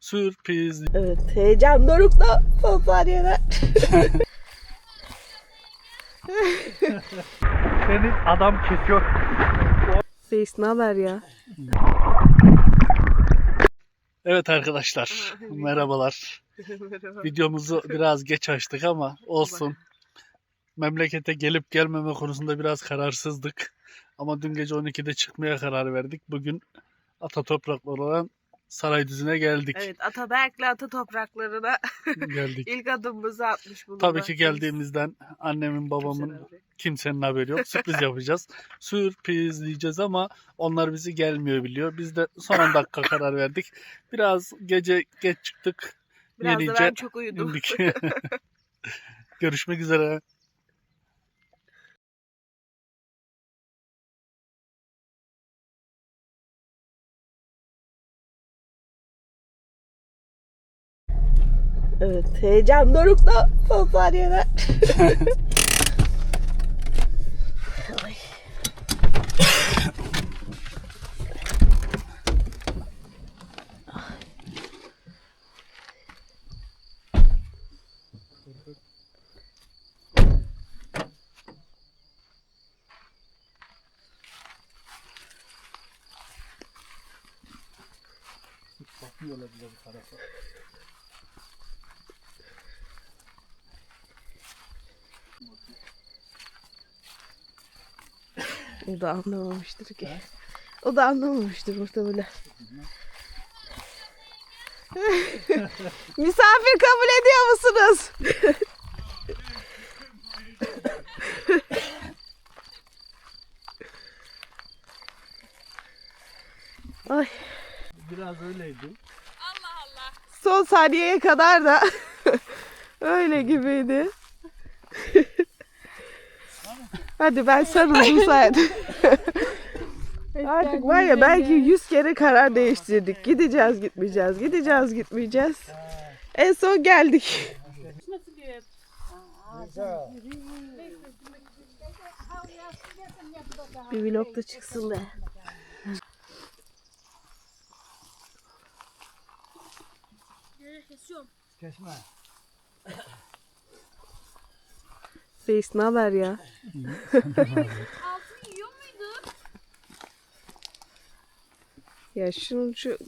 Sürpriz. Evet heyecan dorukta son saniyeler. Senin adam kesiyor. Reis ne haber ya? Evet arkadaşlar. Merhabalar. Videomuzu biraz geç açtık ama olsun. Memlekete gelip gelmeme konusunda biraz kararsızdık. Ama dün gece 12'de çıkmaya karar verdik. Bugün ata toprakları olan Saraydüzü'ne geldik. Evet Ataberk'le Ata topraklarına geldik. ilk adımımızı atmış Tabii bulunmaktayız. ki geldiğimizden annemin babamın kimsenin haberi yok. Sürpriz yapacağız. Sürpriz diyeceğiz ama onlar bizi gelmiyor biliyor. Biz de son dakika karar verdik. Biraz gece geç çıktık. Biraz da Yenice ben çok uyudum. Görüşmek üzere. Evet heyecan dorukta son saniyeler. Ay. O da anlamamıştır ki. O da anlamamıştır muhtemelen. Misafir kabul ediyor musunuz? Ay, Biraz öyleydi. son saniyeye kadar da öyle gibiydi. Hadi ben sarıldım sayede. Artık var ya belki yüz kere karar değiştirdik. Gideceğiz gitmeyeceğiz, gideceğiz gitmeyeceğiz. En son geldik. Bir vlog da çıksın be. Reis ne haber ya? Ya şunun şu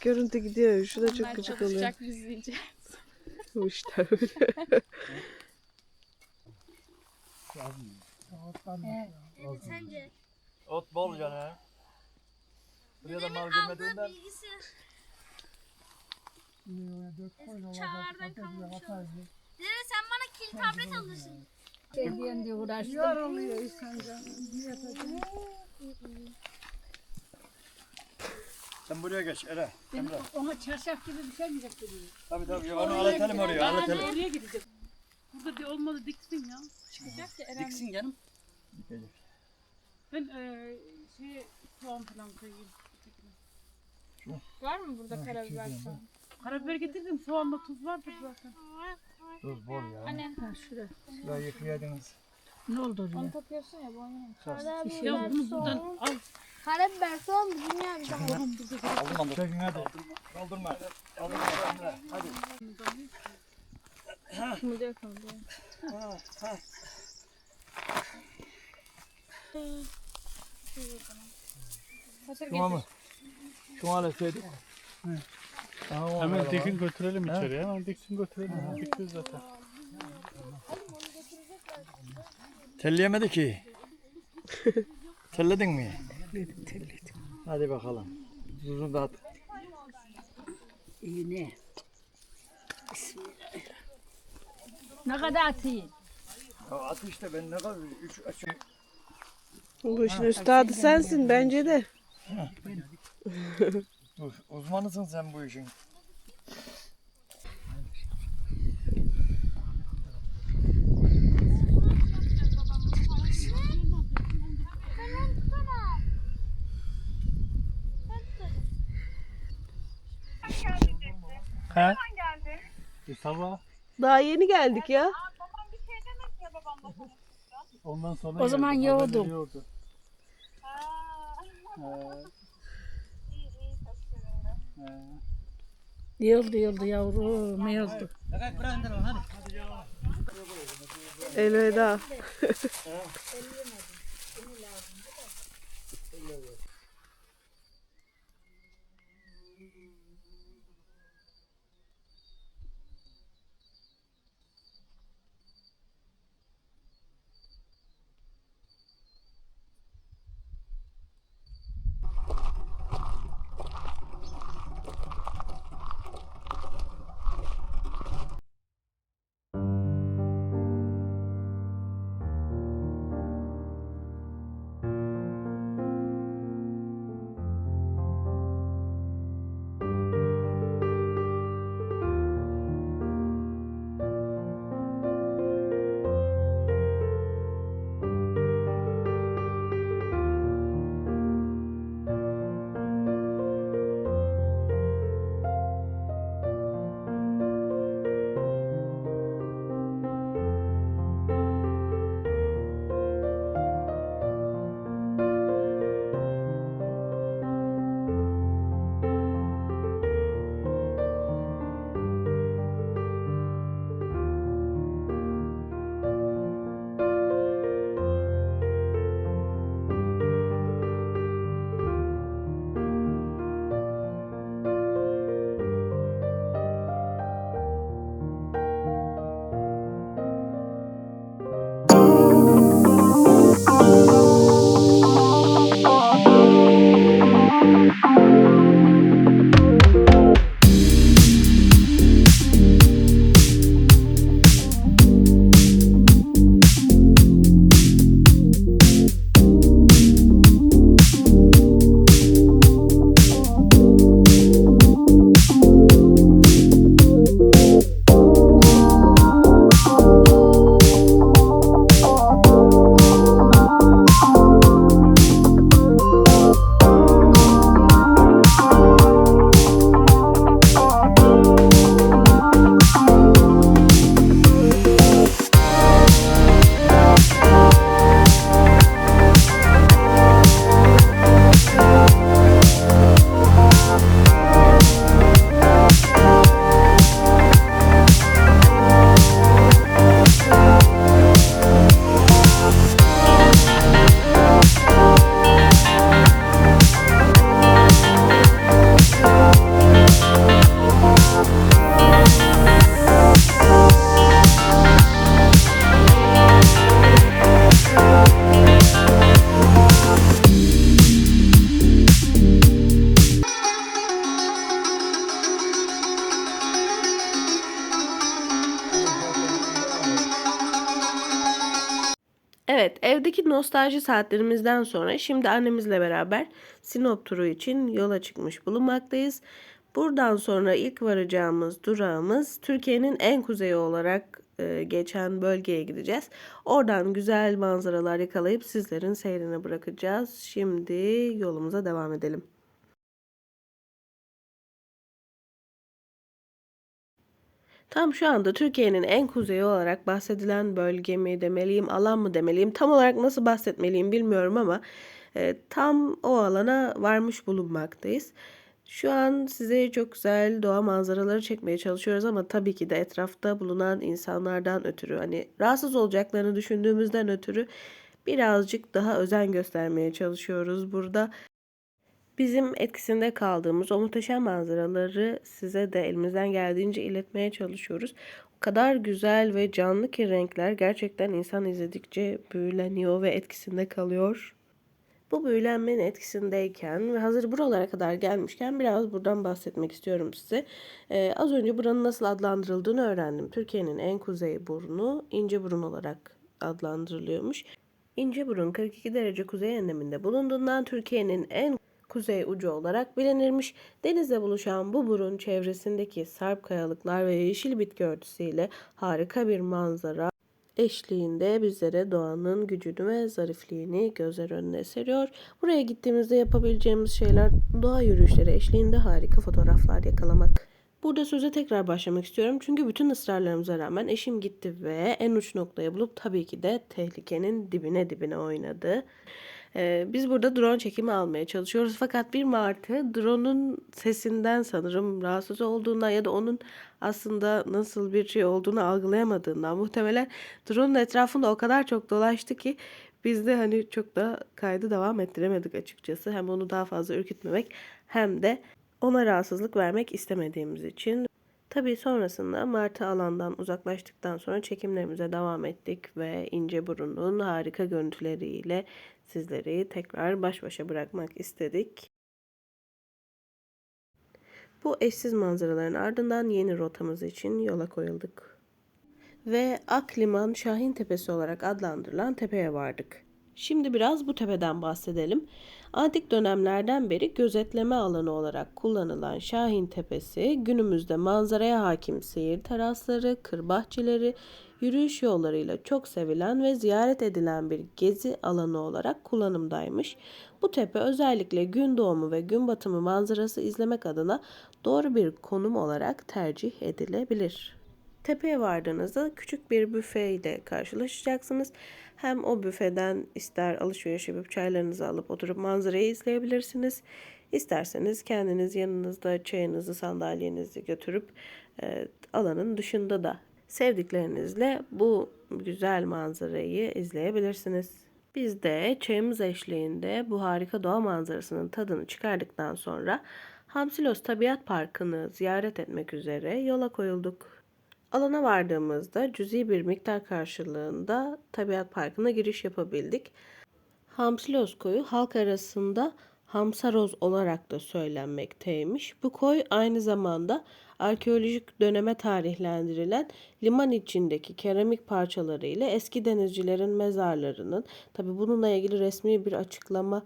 görüntü gidiyor. Şu da çok gıcık oluyor. biz yiyeceğiz. Bu işte öyle. Sence? Ot bol canı. Buraya da mal girmediğinden bilgisayar. Eski çağlardan kalmış olur. Dede sen bana kil tablet alırsın. Kendiyen diye uğraştım. Yoruluyor insan sen buraya geç Ere. Benim Emre. ona çarşaf gibi bir şey mi getiriyor? Tabii tabii onu anlatalım oraya anlatalım. Nereye gidecek? Burada bir olmadı diksin ya. Çıkacak ya Eren. Diksin canım. Dikecek. Ben eee şey soğan falan koyayım. Var mı burada karabiber falan? Karabiber getirdim. Soğanla tuz vardır zaten. Tuz bol ya. Anne Ha şurada. Şurayı yıkayadınız. Ne oldu oraya? onu takıyorsun ya boynuna. Ya bunu buradan al. Karabiber soğan bizim yani. Aldırma. Çekin hadi. Kaldırma. Kaldırma Emre. Hadi. Kımıldıyor kımıldıyor. Şuna mı? Şuna aleseydik. Hemen dikin götürelim içeriye. Hemen diksin götürelim. Dikiyoruz zaten. Telleyemedi ki. Telledin mi? Telledim. Hadi bakalım. Tuzunu da at. İğne. Ne kadar atayım? Ya at işte ben ne kadar üç üç. Bu işin üstadı sensin bence de. Dur, uzmanısın sen bu işin. He? E, sabah. Daha yeni geldik ya. Ondan sonra O zaman geldi. yoğurdum. Yoğurdu. He. Yıldı yıldı yavrum yıldı. Elveda. Evet, evdeki nostalji saatlerimizden sonra şimdi annemizle beraber Sinop turu için yola çıkmış bulunmaktayız. Buradan sonra ilk varacağımız durağımız Türkiye'nin en kuzeyi olarak e, geçen bölgeye gideceğiz. Oradan güzel manzaralar yakalayıp sizlerin seyrine bırakacağız. Şimdi yolumuza devam edelim. Tam şu anda Türkiye'nin en kuzeyi olarak bahsedilen bölge mi demeliyim, alan mı demeliyim, tam olarak nasıl bahsetmeliyim bilmiyorum ama e, tam o alana varmış bulunmaktayız. Şu an size çok güzel doğa manzaraları çekmeye çalışıyoruz ama tabii ki de etrafta bulunan insanlardan ötürü hani rahatsız olacaklarını düşündüğümüzden ötürü birazcık daha özen göstermeye çalışıyoruz burada. Bizim etkisinde kaldığımız o muhteşem manzaraları size de elimizden geldiğince iletmeye çalışıyoruz. O kadar güzel ve canlı ki renkler gerçekten insan izledikçe büyüleniyor ve etkisinde kalıyor. Bu büyülenmenin etkisindeyken ve hazır buralara kadar gelmişken biraz buradan bahsetmek istiyorum size. Ee, az önce buranın nasıl adlandırıldığını öğrendim. Türkiye'nin en kuzey burnu İnceburun olarak adlandırılıyormuş. İnceburun 42 derece kuzey enleminde bulunduğundan Türkiye'nin en kuzey ucu olarak bilinirmiş. Denizle buluşan bu burun çevresindeki sarp kayalıklar ve yeşil bitki örtüsüyle harika bir manzara eşliğinde bizlere doğanın gücünü ve zarifliğini gözler önüne seriyor. Buraya gittiğimizde yapabileceğimiz şeyler doğa yürüyüşleri eşliğinde harika fotoğraflar yakalamak. Burada söze tekrar başlamak istiyorum çünkü bütün ısrarlarımıza rağmen eşim gitti ve en uç noktayı bulup tabii ki de tehlikenin dibine dibine oynadı. Ee, biz burada drone çekimi almaya çalışıyoruz. Fakat bir martı drone'un sesinden sanırım rahatsız olduğundan ya da onun aslında nasıl bir şey olduğunu algılayamadığından muhtemelen drone'un etrafında o kadar çok dolaştı ki biz de hani çok da kaydı devam ettiremedik açıkçası. Hem onu daha fazla ürkütmemek hem de ona rahatsızlık vermek istemediğimiz için. Tabii sonrasında Martı alandan uzaklaştıktan sonra çekimlerimize devam ettik ve İnceburun'un harika görüntüleriyle sizleri tekrar baş başa bırakmak istedik. Bu eşsiz manzaraların ardından yeni rotamız için yola koyulduk. Ve Akliman Şahin Tepesi olarak adlandırılan tepeye vardık. Şimdi biraz bu tepeden bahsedelim. Antik dönemlerden beri gözetleme alanı olarak kullanılan Şahin Tepesi günümüzde manzaraya hakim seyir terasları, kır bahçeleri, yürüyüş yollarıyla çok sevilen ve ziyaret edilen bir gezi alanı olarak kullanımdaymış. Bu tepe özellikle gün doğumu ve gün batımı manzarası izlemek adına doğru bir konum olarak tercih edilebilir. Tepeye vardığınızda küçük bir büfe ile karşılaşacaksınız. Hem o büfeden ister alışveriş yapıp çaylarınızı alıp oturup manzarayı izleyebilirsiniz. İsterseniz kendiniz yanınızda çayınızı, sandalyenizi götürüp e, alanın dışında da sevdiklerinizle bu güzel manzarayı izleyebilirsiniz. Biz de çayımız eşliğinde bu harika doğa manzarasının tadını çıkardıktan sonra Hamsilos Tabiat Parkı'nı ziyaret etmek üzere yola koyulduk. Alana vardığımızda cüzi bir miktar karşılığında Tabiat Parkı'na giriş yapabildik. Hamsilos koyu halk arasında Hamsaroz olarak da söylenmekteymiş. Bu koy aynı zamanda arkeolojik döneme tarihlendirilen liman içindeki keramik parçaları ile eski denizcilerin mezarlarının tabi bununla ilgili resmi bir açıklama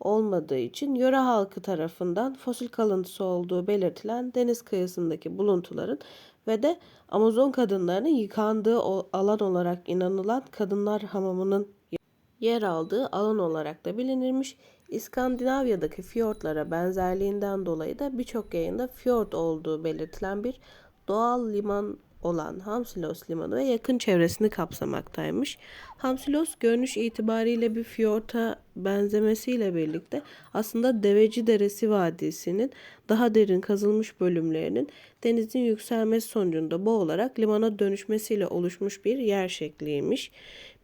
olmadığı için yöre halkı tarafından fosil kalıntısı olduğu belirtilen deniz kıyısındaki buluntuların ve de Amazon kadınlarının yıkandığı alan olarak inanılan kadınlar hamamının yer aldığı alan olarak da bilinirmiş. İskandinavya'daki fiyortlara benzerliğinden dolayı da birçok yayında fiyort olduğu belirtilen bir doğal liman olan Hamsilos Limanı ve yakın çevresini kapsamaktaymış. Hamsilos görünüş itibariyle bir fiyorta benzemesiyle birlikte aslında Deveci Deresi Vadisi'nin daha derin kazılmış bölümlerinin denizin yükselmesi sonucunda boğularak limana dönüşmesiyle oluşmuş bir yer şekliymiş.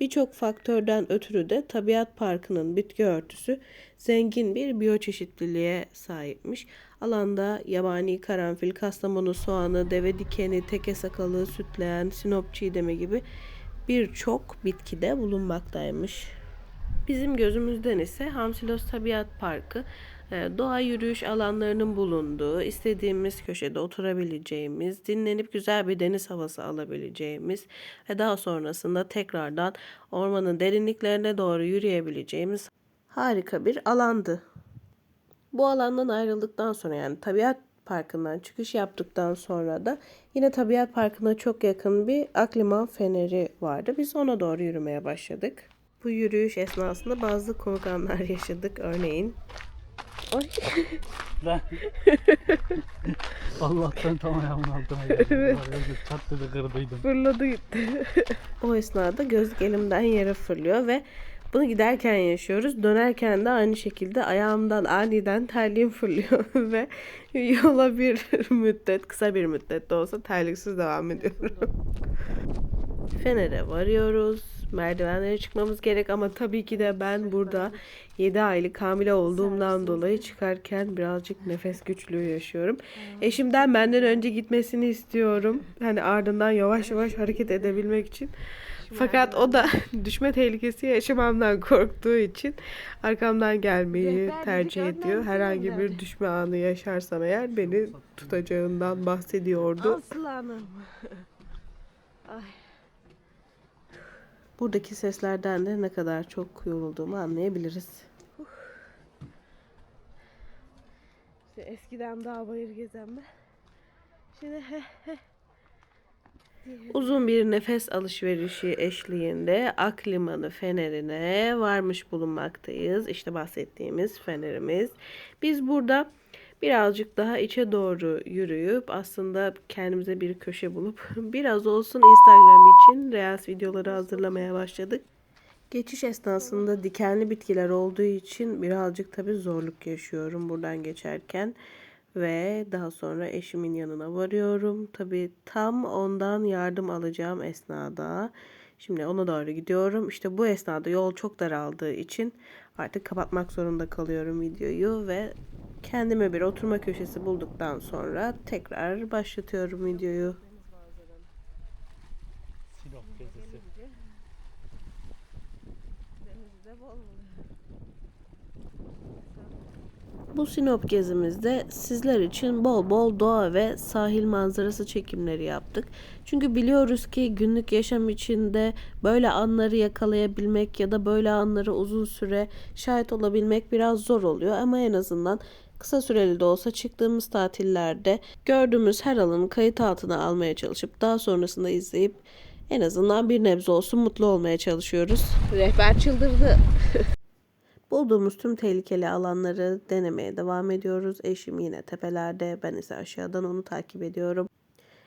Birçok faktörden ötürü de tabiat parkının bitki örtüsü zengin bir biyoçeşitliliğe sahipmiş. Alanda yabani karanfil, kastamonu soğanı, deve dikeni, teke sakalı, sütleyen, sinop çiğdemi gibi birçok bitki de bulunmaktaymış. Bizim gözümüzden ise Hamsilos Tabiat Parkı e, doğa yürüyüş alanlarının bulunduğu, istediğimiz köşede oturabileceğimiz, dinlenip güzel bir deniz havası alabileceğimiz ve daha sonrasında tekrardan ormanın derinliklerine doğru yürüyebileceğimiz harika bir alandı. Bu alandan ayrıldıktan sonra yani tabiat parkından çıkış yaptıktan sonra da yine tabiat parkına çok yakın bir Akliman Feneri vardı. Biz ona doğru yürümeye başladık. Bu yürüyüş esnasında bazı komik anlar yaşadık. Örneğin Ay. Ben... Allah'tan tam ayağımın altına Evet. Çat dedi kırdıydım. fırladı gitti. o esnada gözlük elimden yere fırlıyor ve bunu giderken yaşıyoruz. Dönerken de aynı şekilde ayağımdan aniden terliğim fırlıyor ve yola bir müddet, kısa bir müddet de olsa terliksiz devam ediyorum. Fener'e varıyoruz. Merdivenlere çıkmamız gerek ama tabii ki de ben burada 7 aylık hamile olduğumdan dolayı çıkarken birazcık nefes güçlüğü yaşıyorum. Eşimden benden önce gitmesini istiyorum. Hani ardından yavaş yavaş hareket edebilmek için. Fakat o da düşme tehlikesi yaşamamdan korktuğu için arkamdan gelmeyi tercih ediyor. Herhangi bir düşme anı yaşarsam eğer beni tutacağından bahsediyordu. Aslanım. Buradaki seslerden de ne kadar çok yorulduğumu anlayabiliriz. İşte eskiden dağ bayır gezen ben. Şimdi he he. Uzun bir nefes alışverişi eşliğinde Aklimanı fenerine varmış bulunmaktayız. İşte bahsettiğimiz fenerimiz. Biz burada birazcık daha içe doğru yürüyüp aslında kendimize bir köşe bulup biraz olsun Instagram için Reels videoları hazırlamaya başladık. Geçiş esnasında dikenli bitkiler olduğu için birazcık tabii zorluk yaşıyorum buradan geçerken ve daha sonra eşimin yanına varıyorum. Tabii tam ondan yardım alacağım esnada. Şimdi ona doğru gidiyorum. İşte bu esnada yol çok daraldığı için artık kapatmak zorunda kalıyorum videoyu ve kendime bir oturma köşesi bulduktan sonra tekrar başlatıyorum videoyu. Sinop gezisi. Bu Sinop gezimizde sizler için bol bol doğa ve sahil manzarası çekimleri yaptık. Çünkü biliyoruz ki günlük yaşam içinde böyle anları yakalayabilmek ya da böyle anları uzun süre şahit olabilmek biraz zor oluyor ama en azından kısa süreli de olsa çıktığımız tatillerde gördüğümüz her alanı kayıt altına almaya çalışıp daha sonrasında izleyip en azından bir nebze olsun mutlu olmaya çalışıyoruz. Rehber çıldırdı. Bulduğumuz tüm tehlikeli alanları denemeye devam ediyoruz. Eşim yine tepelerde, ben ise aşağıdan onu takip ediyorum.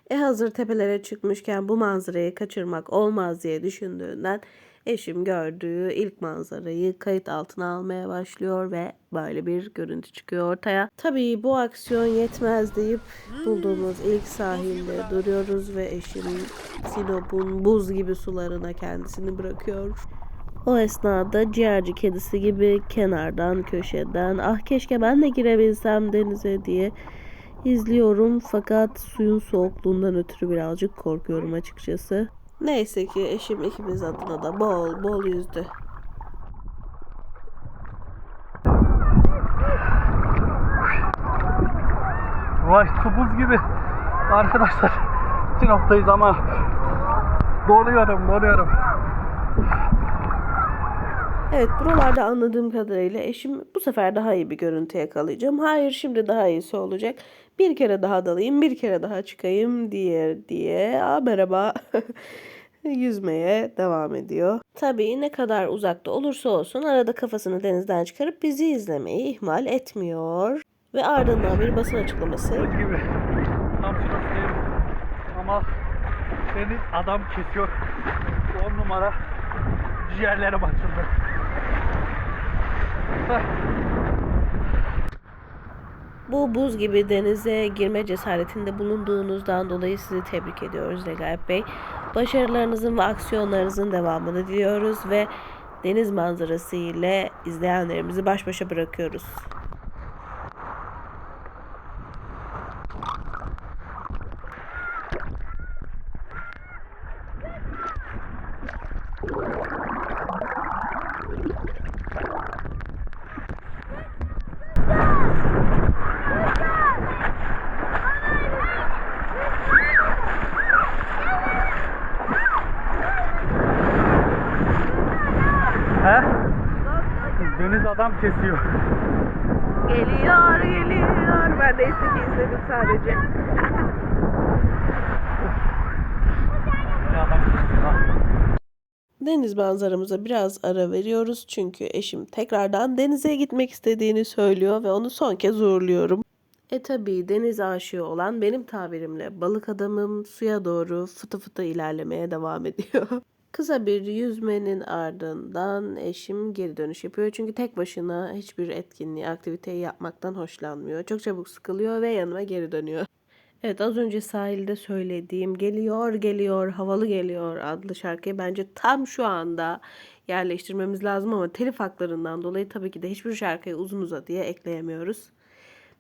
E hazır tepelere çıkmışken bu manzarayı kaçırmak olmaz diye düşündüğünden eşim gördüğü ilk manzarayı kayıt altına almaya başlıyor ve böyle bir görüntü çıkıyor ortaya. Tabii bu aksiyon yetmez deyip bulduğumuz ilk sahilde duruyoruz ve eşim Sinop'un buz gibi sularına kendisini bırakıyor. O esnada ciğerci kedisi gibi kenardan köşeden ah keşke ben de girebilsem denize diye izliyorum fakat suyun soğukluğundan ötürü birazcık korkuyorum açıkçası. Neyse ki eşim ikimiz adına da bol bol yüzdü. Vay su buz gibi. Arkadaşlar Sinop'tayız ama donuyorum donuyorum. Evet buralarda anladığım kadarıyla eşim bu sefer daha iyi bir görüntü yakalayacağım. Hayır şimdi daha iyisi olacak. Bir kere daha dalayım, bir kere daha çıkayım diye diye. Aa, merhaba. Yüzmeye devam ediyor. Tabii ne kadar uzakta olursa olsun arada kafasını denizden çıkarıp bizi izlemeyi ihmal etmiyor. Ve ardından bir basın açıklaması. Gibi. Tam Sinop'tayım. Ama beni adam kesiyor. 10 numara ciğerlerim açıldı. Bu buz gibi denize girme cesaretinde bulunduğunuzdan dolayı sizi tebrik ediyoruz Regaip Bey. Başarılarınızın ve aksiyonlarınızın devamını diliyoruz ve deniz manzarası ile izleyenlerimizi baş başa bırakıyoruz. He? Deniz adam kesiyor. Geliyor, geliyor. Ben de izledim sadece. Deniz manzaramıza biraz ara veriyoruz çünkü eşim tekrardan denize gitmek istediğini söylüyor ve onu son kez uğurluyorum. E tabii deniz aşığı olan benim tabirimle balık adamım suya doğru fıtı fıtı ilerlemeye devam ediyor. Kısa bir yüzmenin ardından eşim geri dönüş yapıyor. Çünkü tek başına hiçbir etkinliği, aktiviteyi yapmaktan hoşlanmıyor. Çok çabuk sıkılıyor ve yanıma geri dönüyor. Evet az önce sahilde söylediğim Geliyor Geliyor Havalı Geliyor adlı şarkıyı bence tam şu anda yerleştirmemiz lazım ama telif haklarından dolayı tabii ki de hiçbir şarkıyı uzun uzadıya ekleyemiyoruz.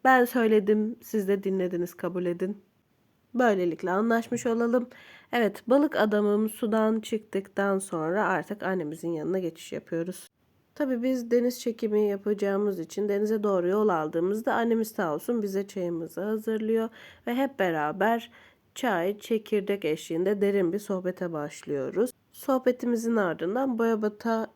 Ben söyledim, siz de dinlediniz, kabul edin. Böylelikle anlaşmış olalım. Evet, balık adamım sudan çıktıktan sonra artık annemizin yanına geçiş yapıyoruz. Tabii biz deniz çekimi yapacağımız için denize doğru yol aldığımızda annemiz sağ olsun bize çayımızı hazırlıyor ve hep beraber çay, çekirdek eşliğinde derin bir sohbete başlıyoruz. Sohbetimizin ardından Boyabat'a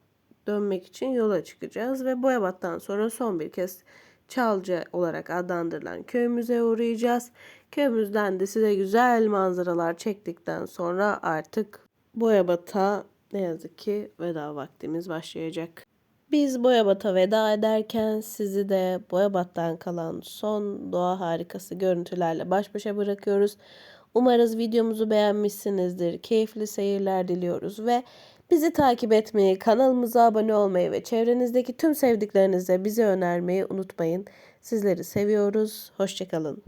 dönmek için yola çıkacağız ve Boyabat'tan sonra son bir kez Çalca olarak adlandırılan köyümüze uğrayacağız. Köyümüzden de size güzel manzaralar çektikten sonra artık Boyabat'a ne yazık ki veda vaktimiz başlayacak. Biz Boyabat'a veda ederken sizi de Boyabat'tan kalan son doğa harikası görüntülerle baş başa bırakıyoruz. Umarız videomuzu beğenmişsinizdir. Keyifli seyirler diliyoruz ve Bizi takip etmeyi, kanalımıza abone olmayı ve çevrenizdeki tüm sevdiklerinizle bizi önermeyi unutmayın. Sizleri seviyoruz. Hoşçakalın.